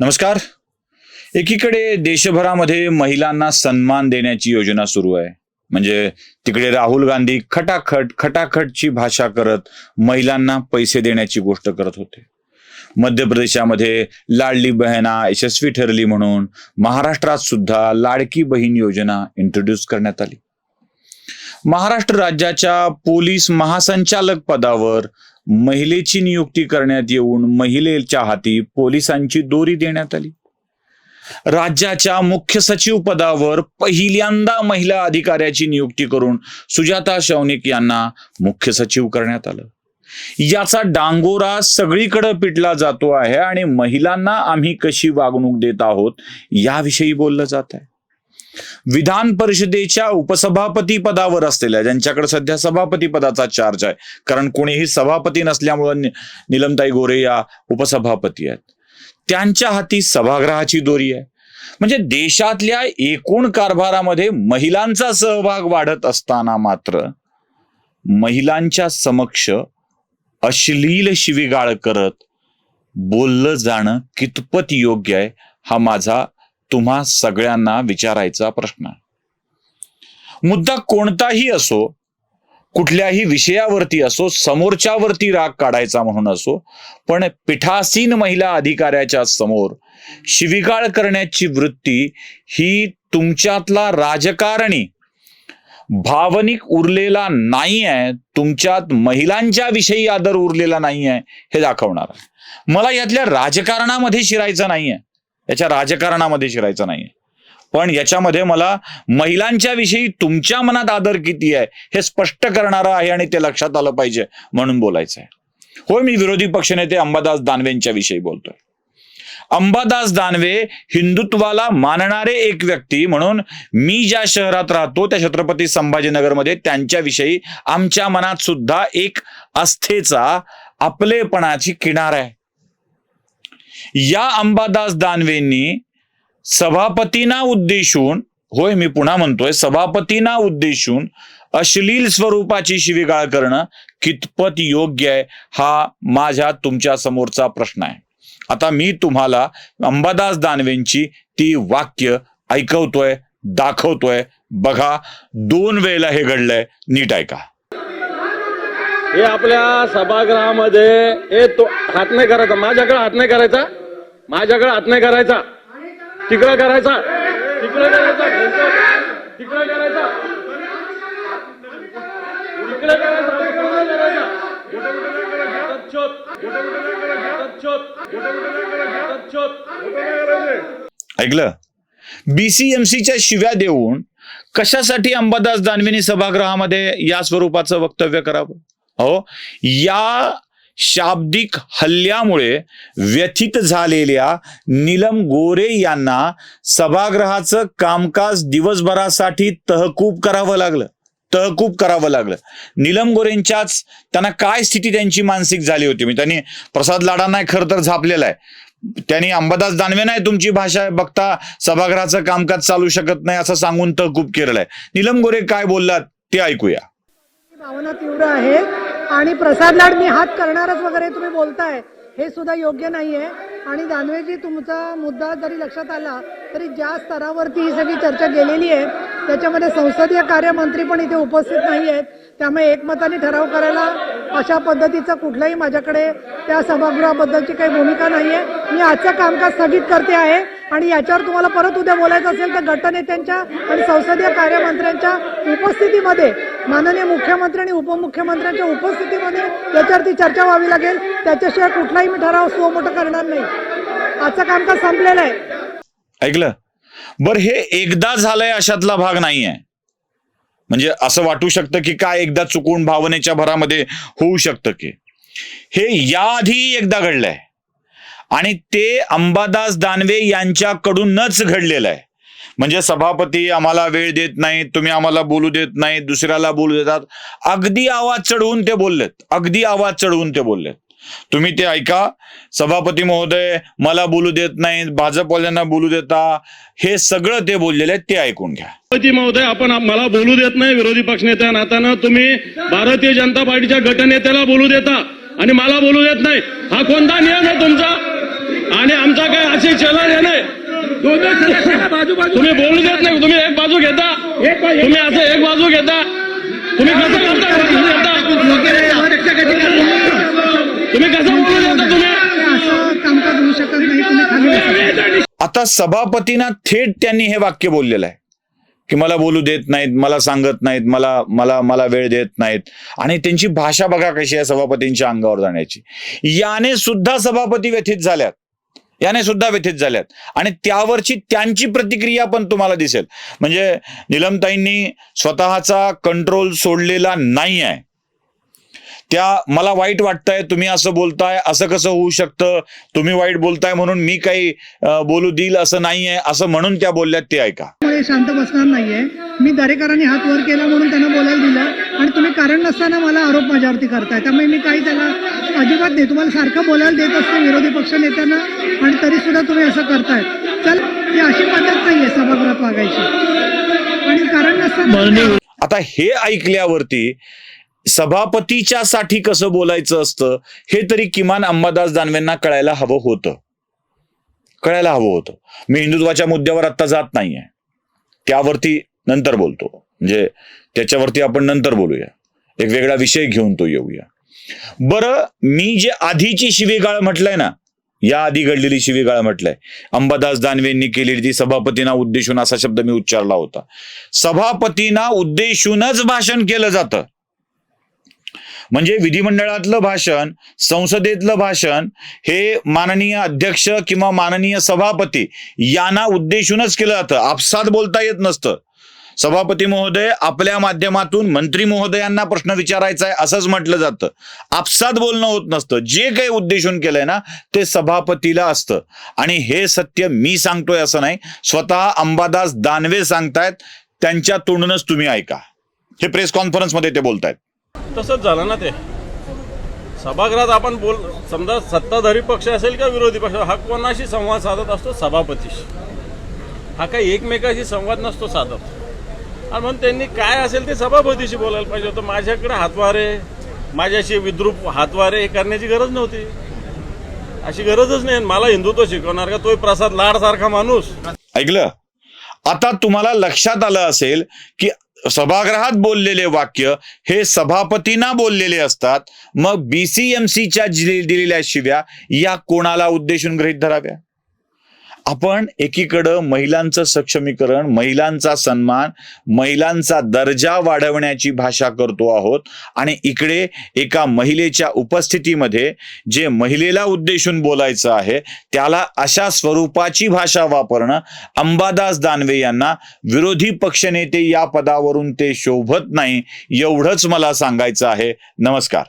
नमस्कार. एकीकडे देशभरामध्ये महिलांना सन्मान देण्याची योजना सुरू आहे. म्हणजे तिकडे राहुल गांधी खटाखट खटाखटची भाषा करत महिलांना पैसे देण्याची गोष्ट करत होते. मध्य प्रदेशामध्ये लाडली बहिणा यशस्वी ठरली म्हणून महाराष्ट्रात सुद्धा लाडकी बहीण योजना इंट्रोड्यूस करण्यात आली. महाराष्ट्र राज्याच्या पोलीस महासंचालक पदावर महिलेची नियुक्ती करण्यात येऊन महिलेच्या हाती पोलिसांची दोरी देण्यात आली. राज्याच्या मुख्य सचिव पदावर पहिल्यांदा महिला अधिकाऱ्याची नियुक्ती करून सुजाता शौनिक यांना मुख्य सचिव करण्यात आलं. याचा डांगोरा सगळीकडे पिटला जातो आहे आणि महिलांना आम्ही कशी वागणूक देत आहोत याविषयी बोललं जात आहे. विधान परिषदेच्या उपसभापती पदावर असलेल्या ज्यांच्याकडे सध्या सभापती पदाचा चार्ज आहे. कारण कोणीही सभापती नसल्यामुळं निलमताई गोरे या उपसभापती आहेत. त्यांच्या हाती सभागृहाची दोरी आहे. म्हणजे देशातल्या एकूण कारभारामध्ये महिलांचा सहभाग वाढत असताना मात्र महिलांच्या समक्ष अश्लील शिवीगाळ करत बोललं जाणं कितपत योग्य आहे हा माझा तुम्हा सगळ्यांना विचारायचा प्रश्न. मुद्दा कोणताही असो कुठल्याही विषयावरती असो समोरच्यावरती राग काढायचा म्हणून असो पण पिठासीन महिला अधिकाऱ्याच्या समोर शिविगाळ करण्याची वृत्ती ही तुमच्यातला राजकारणी भावनिक उरलेला नाही आहे तुमच्यात महिलांच्या विषयी आदर उरलेला नाही आहे हे दाखवणार मला यातल्या राजकारणामध्ये शिरायचं नाही आहे याच्या राजकारणामध्ये शिरायचं नाही पण याच्यामध्ये मला महिलांच्या विषयी तुमच्या मनात आदर किती आहे हे स्पष्ट करणारं आहे आणि ते लक्षात आलं पाहिजे म्हणून बोलायचं आहे होय मी विरोधी पक्षनेते अंबादास दानवेंच्या विषयी बोलतोय. अंबादास दानवे हिंदुत्वाला मानणारे एक व्यक्ती म्हणून मी ज्या शहरात राहतो त्या छत्रपती संभाजीनगरमध्ये त्यांच्याविषयी आमच्या मनात सुद्धा एक आस्थेचा आपलेपणाची किनार आहे. या अंबादास दानवेंनी सभापतींना उद्देशून होय मी पुन्हा म्हणतोय सभापतींना उद्देशून अश्लील स्वरूपाची शिवीगाळ करणं कितपत योग्य आहे हा माझ्या तुमच्या समोरचा प्रश्न आहे. आता मी तुम्हाला अंबादास दानवेंची ती वाक्य ऐकवतोय दाखवतोय बघा दोन वेळेला हे घडलंय नीट ऐका. हे आपल्या सभागृहामध्ये हे तो हात नाही करायचा माझ्याकडे हात नाही करायचा? माझ्याकडे हात नाही करायचा. तिकडं करायचा. तिकडं करायचा. तिकडं करायचा. तिकडं करायचा. ऐकलं? बीसीएमसीच्या शिव्या देऊन कशासाठी अंबादास दानवेनी सभागृहामध्ये या स्वरूपाचं वक्तव्य करावं? हो? या शाब्दिक हल्ल्यामुळे व्यथित झालेल्या नीलम गोरे यांना सभागृहाचं कामकाज दिवसभरासाठी तहकूब करावं लागलं. तहकूब करावं लागलं. नीलम गोरेंच्याच त्यांना काय स्थिती त्यांची मानसिक झाली होती? म्हणजे त्यांनी प्रसाद लाडांना खरं तर झापलेला आहे. त्यांनी अंबादास दानवे नाही तुमची भाषा बघता सभागृहाचं कामकाज चालू शकत नाही असं सांगून तहकूब केलेलं आहे. नीलम गोरे काय बोललात ते ऐकूया. भावना तीव्र आहे. आणि प्रसाद लाड मी हात करणारच वगैरे तुम्ही बोलताय हे सुद्धा योग्य नाहीये. आणि दानवेजी तुमचा मुद्दा जरी लक्षात आला तरी ज्या स्तरावरती ही सगळी चर्चा गेलेली आहे त्याच्यामध्ये संसदीय कार्यमंत्री पण इथे उपस्थित नाही आहेत त्यामुळे एकमताने ठराव करायला अशा पद्धतीचं कुठलंही माझ्याकडे त्या सभागृहाबद्दलची काही भूमिका नाहीये. मी आजचं कामकाज स्थगित करते आहे आणि याच्यावर तुम्हाला परत उद्या बोलायचं असेल तर गटनेत्यांच्या आणि संसदीय कार्यमंत्र्यांच्या उपस्थितीमध्ये माननीय मुख्यमंत्री आणि उपमुख्यमंत्र्यांच्या उपस्थितीमध्ये त्याच्यावरती चर्चा व्हावी लागेल. त्याच्याशिवाय कुठलाही मी ठराव सुमोठं करणार नाही. आजचं कामकाज संपलेलं आहे. ऐकलं? बर हे एकदा झालंय अशातला भाग नाही आहे म्हणजे असं वाटू शकतं की काय एकदा चुकून भावनेच्या भरामध्ये होऊ शकतं की. हे याआधी एकदा घडलंय. आणि ते अंबादास दानवे यांच्याकडूनच घडलेलं आहे. म्हणजे सभापती आम्हाला वेळ देत नाहीत तुम्ही आम्हाला बोलू देत नाही दुसऱ्याला बोलू देतात. अगदी आवाज चढवून ते बोललेत. अगदी आवाज चढवून ते बोललेत. तुम्ही ते ऐका. सभापती महोदय मला बोलू देत नाही भाजपवाल्यांना बोलू देता. हे सगळं ते बोललेले आहेत ते ऐकून घ्या. सभापती महोदय आपण मला बोलू देत नाही विरोधी पक्षनेत्या नात्यानं तुम्ही भारतीय जनता पार्टीच्या गटनेत्याला बोलू देता. आणि मला बोलू देत नाही. हा कोणता नियम आहे तुमचा? आणि आमचा काय असे चलन आहे तुम्ही बोलू देत नाही तुम्ही एक बाजू घेता। तुम्ही असं एक बाजू घेता। तुम्ही कसं करता तुम्ही कसं बोलू देता तुम्ही. आता सभापतींना थेट त्यांनी हे वाक्य बोललेलं आहे की मला बोलू देत नाहीत मला सांगत नाहीत मला मला मला वेळ देत नाहीत. आणि त्यांची भाषा बघा कशी आहे सभापतींच्या अंगावर जाण्याची. याने सुद्धा सभापती व्यथित झाल्यात. याने सुद्धा व्यथित झाल्यात. आणि त्यावरची त्यांची प्रतिक्रिया पण तुम्हाला दिसेल. म्हणजे निलमताईंनी स्वतःचा कंट्रोल सोडलेला नाही आहे त्या मला वाईट वाटतंय तुम्ही असं बोलताय असं कसं होऊ शकतं तुम्ही वाईट बोलताय म्हणून मी काही बोलू देईल असं नाहीये असं म्हणून त्या बोलल्यात ते ऐका. शांत बसणार नाहीये. मी दरेकरांनी हात वर केला म्हणून त्यांना बोलायला दिलं. आणि तुम्ही कारण नसताना मला आरोप माझ्यावरती करताय. त्यामुळे मी काही त्याला अजिबात नाही. तुम्हाला सारखं बोलायला देत असते विरोधी पक्ष नेत्यांना आणि तरी सुद्धा तुम्ही असं करताय. चल ही अशी पद्धत नाहीये सभागृहात वागायची. आणि कारण नसताना आता हे ऐकल्यावरती सभापतीच्या साठी कसं बोलायचं असतं हे तरी किमान अंबादास दानवेंना कळायला हवं होतं. कळायला हवं होतं. मी हिंदुत्वाच्या मुद्द्यावर आत्ता जात नाहीये. त्यावरती नंतर बोलतो. म्हणजे त्याच्यावरती आपण नंतर बोलूया. एक वेगळा विषय घेऊन तो येऊया. बरं मी जे आधीची शिवीगाळ म्हटलंय ना या आधी घडलेली शिवीगाळ म्हटलंय. अंबादास दानवेंनी केलेली ती सभापतींना उद्देशून असा शब्द मी उच्चारला होता. सभापतींना उद्देशूनच भाषण केलं जातं. म्हणजे विधिमंडळातलं भाषण संसदेतलं भाषण हे माननीय अध्यक्ष किंवा माननीय सभापती यांना उद्देशूनच केलं जातं. आपसात बोलता येत नसतं. सभापती महोदय आपल्या माध्यमातून मंत्री महोदयांना प्रश्न विचारायचा आहे असंच म्हटलं जातं. आपसात बोलणं होत नसतं. जे काही उद्देशून केलंय ना ते सभापतीला असतं. आणि हे सत्य मी सांगतोय असं नाही. स्वतः अंबादास दानवे सांगतायत त्यांच्या तोंडूनच तुम्ही ऐका. हे प्रेस कॉन्फरन्समध्ये ते बोलतायत. तसंच झालं ना ते. सभागृहात आपण बोल समजा सत्ताधारी पक्ष असेल का विरोधी पक्ष हा कोणाशी संवाद साधत असतो? सभापतीशी. हा काही एकमेकाशी संवाद नसतो साधत. म्हणून त्यांनी काय असेल ते सभापतीशी बोलायला पाहिजे होतं. माझ्याकडे हातवारे माझ्याशी विद्रूप हातवारे हे करण्याची गरज नव्हती. अशी गरजच नाही. मला हिंदुत्व शिकवणार का? तोय प्रसाद लाड सारखा माणूस. ऐकलं? आता तुम्हाला लक्षात आलं असेल की सभागृहात बोललेले वाक्य हे सभापतींना बोललेले असतात. मग बीसीएमसीच्या दिलेल्या शिव्या या कोणाला उद्देशून गृहीत धराव्या? आपण एकीकडं महिलांचं सक्षमीकरण महिलांचा सन्मान महिलांचा दर्जा वाढवण्याची भाषा करतो आहोत. आणि इकडे एका महिलेच्या उपस्थितीमध्ये जे महिलेला उद्देशून बोलायचं आहे त्याला अशा स्वरूपाची भाषा वापरणं अंबादास दानवे यांना विरोधी पक्षनेते या पदावरून ते शोभत नाही एवढंच मला सांगायचं आहे. नमस्कार.